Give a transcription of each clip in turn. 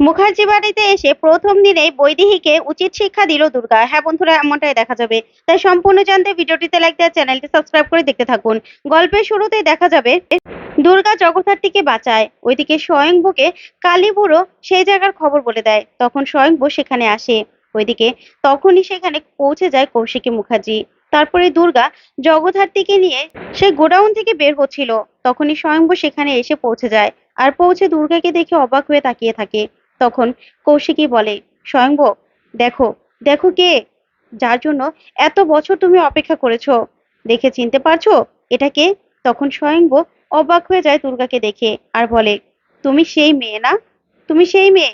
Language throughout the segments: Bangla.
মুখার্জি বাড়িতে এসে প্রথম দিনেই বৈদেহীকে উচিত শিক্ষা দিল দুর্গা। হ্যাঁ বন্ধুরা, এমনটাই দেখা যাবে। তাই সম্পূর্ণ জানতে ভিডিওটিতে লাইক দেওয়ার চ্যানেলটি সাবস্ক্রাইব করে দেখতে থাকুন। গল্পের শুরুতেই দেখা যাবে, দুর্গা জগদ্ধাত্রীকে বাঁচায়। ওইদিকে স্বয়ংভূকে কালীবুড়ো সেই জায়গার খবর বলে দেয়। তখন স্বয়ংভূ সেখানে আসে। ওইদিকে তখনই সেখানে পৌঁছে যায় কৌশিকী মুখার্জি। তারপরে দুর্গা জগদ্ধাত্রীকে নিয়ে সে গোডাউন থেকে বের হচ্ছিল। তখনই স্বয়ংভূ সেখানে এসে পৌঁছে যায়। আর পৌঁছে দুর্গাকে দেখে অবাক হয়ে তাকিয়ে থাকে। তখন কৌশিকী বলে স্বয়ংভ দেখো দেখো কে, যার জন্য এত বছর তুমি অপেক্ষা করেছ। দেখে চিনতে পারছ? এটা কে? তখন স্বয়ংভ অবাক হয়ে যায় দুর্গাকে দেখে আর বলে, তুমি সেই মেয়ে না? তুমি সেই মেয়ে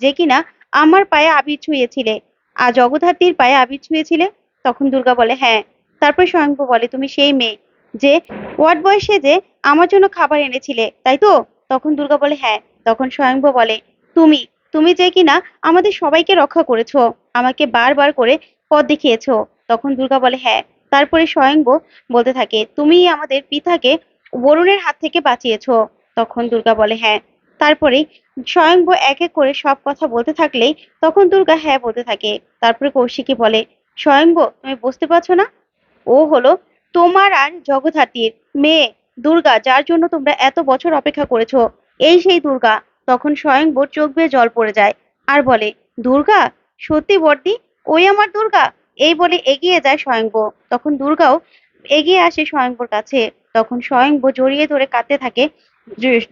যে কিনা আমার পায়ে আবির ছুঁয়েছিলে আর জগদ্ধাত্রীর পায়ে আবির ছুঁয়েছিলে? তখন দুর্গা বলে হ্যাঁ। তারপর স্বয়ংভ বলে, তুমি সেই মেয়ে যে ওয়ার্ড বয়সে যে আমার জন্য খাবার এনেছিলে, তাই তো? তখন দুর্গা বলে হ্যাঁ। তখন স্বয়ংভ বলে তুমি তুমি যে কিনা আমাদের সবাইকে রক্ষা করেছ, আমাকে বারবার করে পথ দেখিয়েছো। তখন দুর্গা বলে হ্যাঁ। তারপরে স্বয়ংব বলতে থাকে, তুমি আমাদের পিতাকে বরুণের হাত থেকে বাঁচিয়েছো। তখন দুর্গা বলে হ্যাঁ। তারপরে স্বয়ংব এক এক করে সব কথা বলতে থাকলেই তখন দুর্গা হ্যাঁ বলতে থাকে। তারপরে কৌশিকী বলে স্বয়ংব তুমি বুঝতে পারছ না? ও হলো তোমার আর জগদ্ধাত্রীর মেয়ে দুর্গা, যার জন্য তোমরা এত বছর অপেক্ষা করেছ। এই সেই দুর্গা তখন স্বয়ংবর চোখ বেয়ে জল পড়ে যায় আর বলে, দুর্গা, সত্যি বর্দি ওই আমার দুর্গা? এই বলে এগিয়ে যায় স্বয়ংব তখন দুর্গাও এগিয়ে আসে স্বয়ংবর কাছে। তখন স্বয়ংব জড়িয়ে ধরে কাঁদতে থাকে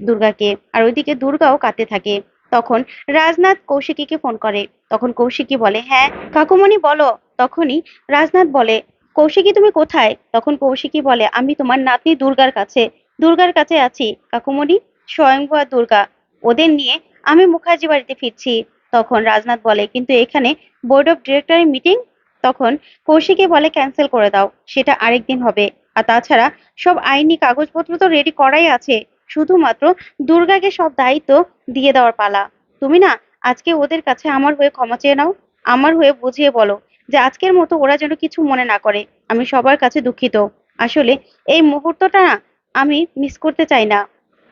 দুর্গাকে আর ওইদিকে দুর্গাও কাঁদতে থাকে। তখন রাজনাথ কৌশিকীকে ফোন করে। তখন কৌশিকী বলে হ্যাঁ কাকুমণি বলো। তখনই রাজনাথ বলে, কৌশিকী, তুমি কোথায়? তখন কৌশিকী বলে, আমি তোমার নাতনি দুর্গার কাছে দুর্গার কাছে আছি। কাকুমণি স্বয়ংভু আর দুর্গা। ওদের নিয়ে আমি মুখার্জি বাড়িতে ফিরছি। তখন রাজনাথ বলে, কিন্তু এখানে বোর্ড অফ ডিরেক্টরের মিটিং তখন কৌশিকী বলে ক্যান্সেল করে দাও, সেটা আরেকদিন হবে। আর তাছাড়া সব আইনি কাগজপত্র তো রেডি করাই আছে। শুধুমাত্র দুর্গাকে সব দায়িত্ব দিয়ে দেওয়ার পালা। তুমি না আজকে ওদের কাছে আমার হয়ে ক্ষমা চেয়ে নাও, আমার হয়ে বুঝিয়ে বলো যে আজকের মতো ওরা যেন কিছু মনে না করে। আমি সবার কাছে দুঃখিত। আসলে এই মুহূর্তটা না আমি মিস করতে চাই না।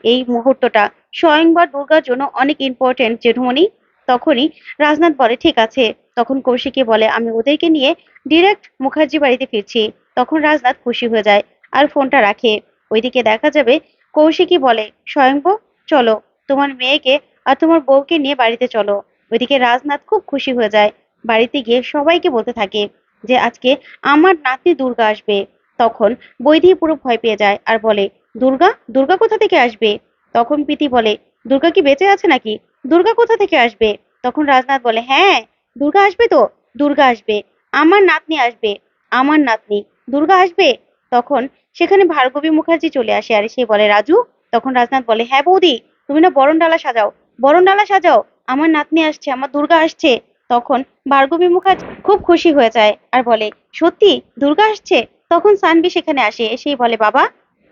এই মুহূর্তটা স্বয়ংবার দুর্গার জন্য অনেক ইম্পর্টেন্ট জেঠুমনি তখনই রাজনাথ বলে, ঠিক আছে। তখন কৌশিকী বলে, আমি ওদেরকে নিয়ে ডিরেক্ট মুখার্জি বাড়িতে ফিরছি। তখন রাজনাথ খুশি হয়ে যায় আর ফোনটা রাখে। ওইদিকে দেখা যাবে কৌশিকী বলে স্বয়ংব চলো। তোমার মেয়েকে আর তোমার বউকে নিয়ে বাড়িতে চলো। ওইদিকে রাজনাথ খুব খুশি হয়ে যায়। বাড়িতে গিয়ে সবাইকে বলতে থাকে যে, আজকে আমার নাতি দুর্গা আসবে। তখন বৈধি পুরো ভয় পেয়ে যায় আর বলে, দুর্গা? দুর্গা কোথা থেকে আসবে? তখন প্রীতি বলে, দুর্গা কি বেঁচে আছে নাকি? দুর্গা কোথা থেকে আসবে? তখন রাজনাথ বলে হ্যাঁ দুর্গা আসবে তো? দুর্গা আসবে। আমার নাতনি আসবে। আমার নাতনি। দুর্গা আসবে? তখন সেখানে ভার্গবী মুখার্জি চলে আসে আর সে বলে, রাজু? তখন রাজনাথ বলে হ্যাঁ বৌদি, তুমি না বরণ ডালা সাজাও। বরণ ডালা সাজাও। আমার নাতনি আসছে, আমার দুর্গা আসছে। তখন ভার্গবী মুখার্জি খুব খুশি হয়ে যায় আর বলে, সত্যি, দুর্গা আসছে? তখন সানবি সেখানে আসে, এসেই বলে, বাবা,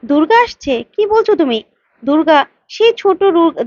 দুর্গা আসছে? কি বলছো তুমি? দুর্গা, সেই ছোট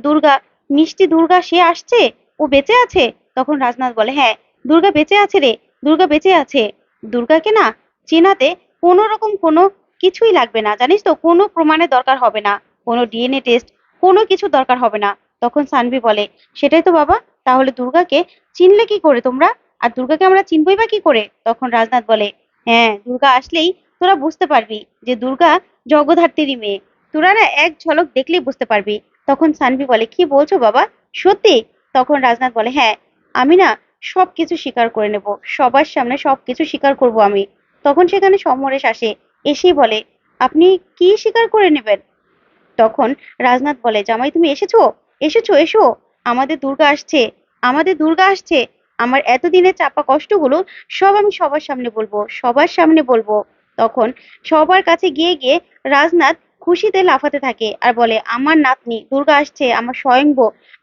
দুর্গা, মিষ্টি দুর্গা সে আসছে? ও বেঁচে আছে? তখন রাজনাথ বলে হ্যাঁ দুর্গা বেঁচে আছে রে, দুর্গা বেঁচে আছে। দুর্গাকে না চেনাতে কোনো রকম কোনো কিছুই লাগবে না, জানিস তো, কোনো প্রমাণের দরকার হবে না, কোনো ডিএনএ টেস্ট, কোনো কিছু দরকার হবে না। তখন সানভি বলে, সেটাই তো বাবা, তাহলে দুর্গাকে চিনলে কি করে তোমরা? আর দুর্গাকে আমরা চিনবই বা কি করে? তখন রাজনাথ বলে হ্যাঁ দুর্গা আসলেই তোরা বুঝতে পারবি যে দুর্গা জগদ্ধাত্রীরই মেয়ে। তোরা না এক ঝলক দেখলেই বুঝতে পারবি। তখন সানভি বলে, কি বলছো বাবা? সত্যি? তখন রাজনাথ বলে হ্যাঁ আমি না সবকিছু স্বীকার করে নেব। সবার সামনে সবকিছু স্বীকার করব আমি। তখন সেখানে সমরেশ আসে, এসেই বলে, আপনি কি স্বীকার করে নেবেন? তখন রাজনাথ বলে, জামাই, তুমি এসেছ? এসেছ, এসো। আমাদের দুর্গা আসছে। আমাদের দুর্গা আসছে। আমার এতদিনের চাপা কষ্টগুলো সব আমি সবার সামনে বলব, সবার সামনে বলব। তখন সবার কাছে গিয়ে গিয়ে রাজনাথ খুশিতে লাফাতে থাকে আর বলে, আমার নাতনি, দুর্গা আসছে, আমার স্বয়ংব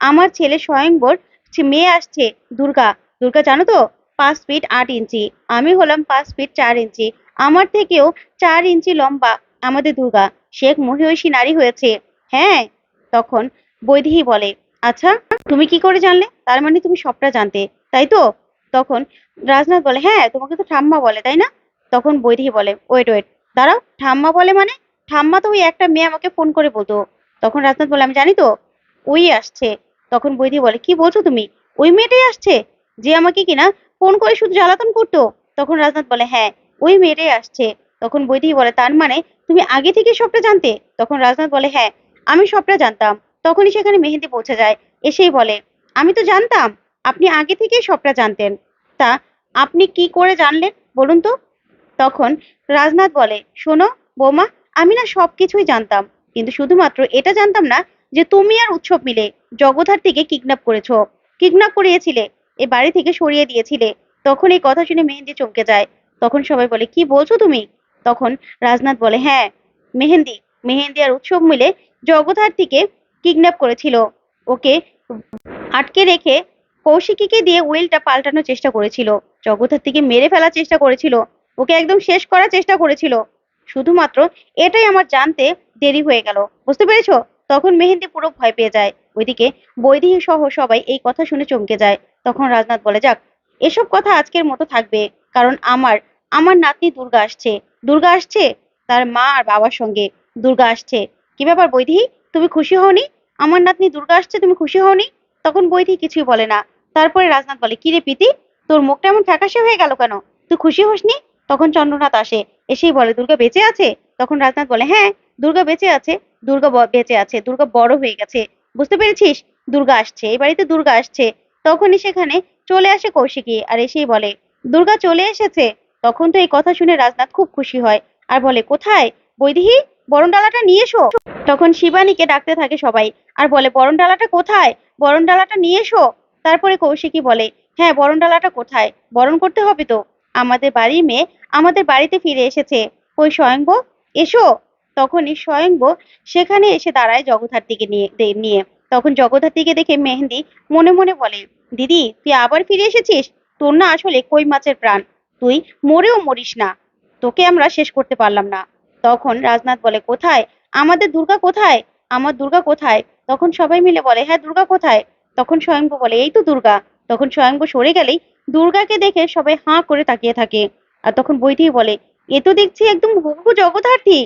আমার ছেলে স্বয়ংবর মেয়ে আসছে, দুর্গা দুর্গা জানো তো, পাঁচ ফিট আট ইঞ্চি, আমি হলাম পাঁচ ফিট চার ইঞ্চি, আমার থেকেও চার ইঞ্চি লম্বা, আমাদের দুর্গা, শেখ মহিষী নারী হয়েছে। হ্যাঁ? তখন বৈদেহী বলে আচ্ছা তুমি কি করে জানলে? তার মানে তুমি সবটা জানতে, তাই তো? তখন রাজনাথ বলে হ্যাঁ তোমাকে তো ঠাম্মা বলে, তাই না? তখন বৈদেহী বলে, ওয়েট ওয়েট, দাঁড়াও, ঠাম্মা বলে মানে? ঠাম্মা তো ওই একটা মেয়ে আমাকে ফোন করে বলতো। তখন রাজনাথ বলে, আমি জানি তো, ওই আসছে। তখন বৈদি বলে, কি বলছো তুমি? ওই মেয়েটাই আসছে? যে আমাকে কিনা ফোন করে শুধু জ্বালাতন করতো? তখন রাজনাথ বলে হ্যাঁ ওই মেয়েটাই আসছে। তখন বৈদি বলে, তার মানে তুমি আগে থেকে সবটা জানতে? তখন রাজনাথ বলে হ্যাঁ আমি সবটা জানতাম। তখনই সেখানে মেহেন্দি পৌঁছে যায়, এসেই বলে, আমি তো জানতাম, আপনি আগে থেকেই সবটা জানতেন। তা আপনি কি করে জানলেন বলুন তো? তখন রাজনাথ বলে, শোনো বৌমা আমি না সবকিছুই জানতাম, কিন্তু শুধুমাত্র এটা জানতাম না যে তুমি আর উৎসব মিলে জগধার থেকে কিডন্যাপ করেছ, কিডন্যাপ করিয়েছিলে, এ বাড়ি থেকে সরিয়ে দিয়েছিলে। তখন এই কথা শুনে মেহেন্দি চমকে যায়। তখন সবাই বলে, কি বলছো তুমি? তখন রাজনাথ বলে হ্যাঁ মেহেন্দি মেহেন্দি আর উৎসব মিলে জগধার থেকে কিডন্যাপ করেছিল। ওকে আটকে রেখে কৌশিকীকে দিয়ে উইলটা পাল্টানোর চেষ্টা করেছিল। জগধার থেকে মেরে ফেলার চেষ্টা করেছিল। ওকে একদম শেষ করার চেষ্টা করেছিল। শুধুমাত্র এটাই আমার জানতে দেরি হয়ে গেল। বুঝতে পেরেছ? তখন মেহেন্দি পুরো ভয় পেয়ে যায়। ওইদিকে বৈদেহী সহ সবাই এই কথা শুনে চমকে যায়। তখন রাজনাথ বলে, যাক, এসব কথা আজকের মতো থাকবে। কারণ আমার আমার নাতনি দুর্গা আসছে। দুর্গা আসছে? তার মা আর বাবার সঙ্গে। দুর্গা আসছে। কি ব্যাপার বৈদেহী তুমি খুশি হওনি? আমার নাতনি দুর্গা আসছে, তুমি খুশি হওনি? তখন বৈদেহী কিছুই বলে না। তারপরে রাজনাথ বলে, কি রে প্রীতি? তোর মুখটা এমন ফ্যাকাশে হয়ে গেল কেন? তুই খুশি হসনি? তখন চন্দ্রনাথ আসে, এসেই বলে, দুর্গা বেঁচে আছে? তখন রাজনাথ বলে হ্যাঁ দুর্গা বেঁচে আছে, দুর্গা বেঁচে আছে, দুর্গা বড় হয়ে গেছে। বুঝতে পেরেছিস? দুর্গা আসছে, এই বাড়িতে দুর্গা আসছে। তখনই সেখানে চলে আসে কৌশিকী আর এসেই বলে, দুর্গা চলে এসেছে? তখন তো এই কথা শুনে রাজনাথ খুব খুশি হয় আর বলে, কোথায়? বৈদেহী, বরণডালাটা নিয়ে এসো। তখন শিবানীকে ডাকতে থাকে সবাই আর বলে, বরণডালাটা কোথায়? বরণডালাটা নিয়ে এসো। তারপরে কৌশিকী বলে হ্যাঁ বরণডালাটা কোথায়? বরণ করতে হবে তো। আমাদের বাড়ির মেয়ে আমাদের বাড়িতে ফিরে এসেছে। ওই স্বয়ংব, এসো। তখনই স্বয়ংব সেখানে এসে দাঁড়ায় জগদ্ধাত্রীকে নিয়ে নিয়ে। তখন জগদ্ধাত্রীকে দেখে মেহেন্দি মনে মনে বলে, দিদি, তুই আবার ফিরে এসেছিস? তোর না আসলে কই মাছের প্রাণ। তুই মরেও মরিস না। তোকে আমরা শেষ করতে পারলাম না। তখন রাজনাথ বলে, কোথায়? আমাদের দুর্গা কোথায়? আমার দুর্গা কোথায়? তখন সবাই মিলে বলে হ্যাঁ দুর্গা কোথায়? তখন স্বয়ংভু বলে, এই তো দুর্গা। তখন স্বয়ংভু সরে গেলেই দুর্গাকে দেখে সবাই হাঁ করে তাকিয়ে থাকে। আর তখন বৈদেহী বলে, এ তো দেখছি একদম হুবহু জগদ্ধাত্রী।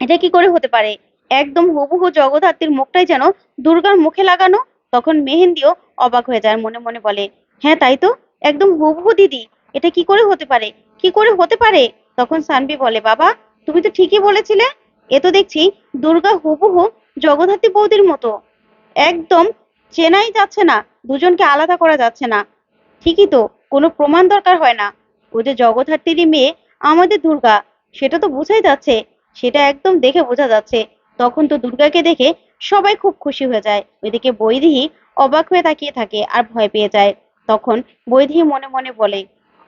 এটা কি করে হতে পারে? একদম হুবহু জগদ্ধাত্রীর মুখটাই যেন দুর্গার মুখে লাগানো। তখন মেহেন্দিও অবাক হয়ে যায়, মনে মনে বলে হ্যাঁ তাই তো। একদম হুবহু দিদি, এটা কি করে হতে পারে? কি করে হতে পারে? তখন সানবি বলে, বাবা, তুমি তো ঠিকই বলেছিলে। এ তো দেখছি দুর্গা হুবহু জগদ্ধাত্রী বৌদির মতো। একদম চেনাই যাচ্ছে না, দুজনকে আলাদা করা যাচ্ছে না। ঠিকই তো, কোনো প্রমাণ দরকার হয় না। ও যে জগদ্ধাত্রীরই মেয়ে, আমাদের দুর্গা, সেটা তো বোঝাই যাচ্ছে। সেটা একদম দেখে বোঝা যাচ্ছে। তখন তো দুর্গাকে দেখে সবাই খুব খুশি হয়ে যায়। ওইদিকে বৈদেহী অবাক হয়ে তাকিয়ে থাকে আর ভয় পেয়ে যায়। তখন বৈদেহী মনে মনে বলে,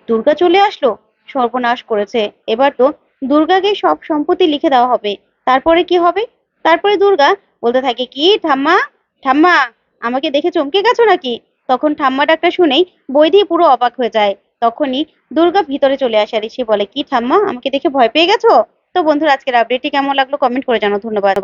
দুর্গা চলে আসলো? সর্বনাশ করেছে। এবার তো দুর্গাকে সব সম্পত্তি লিখে দেওয়া হবে। তারপরে কি হবে? তারপরে দুর্গা বলতে থাকে, কি ঠাম্মা? ঠাম্মা, আমাকে দেখে চমকে গেছো নাকি? তখন ঠাম্মা ডাকটা শুনেই বৈদি পুরো অবাক হয়ে যায়। তখনই দুর্গা ভিতরে চলে আসে আর এসে বলে, কি ঠাম্মা, আমাকে দেখে ভয় পেয়ে গেছো? তো বন্ধুরা, আজকের আপডেটটি কেমন লাগল? কমেন্ট করে জানাও। ধন্যবাদ।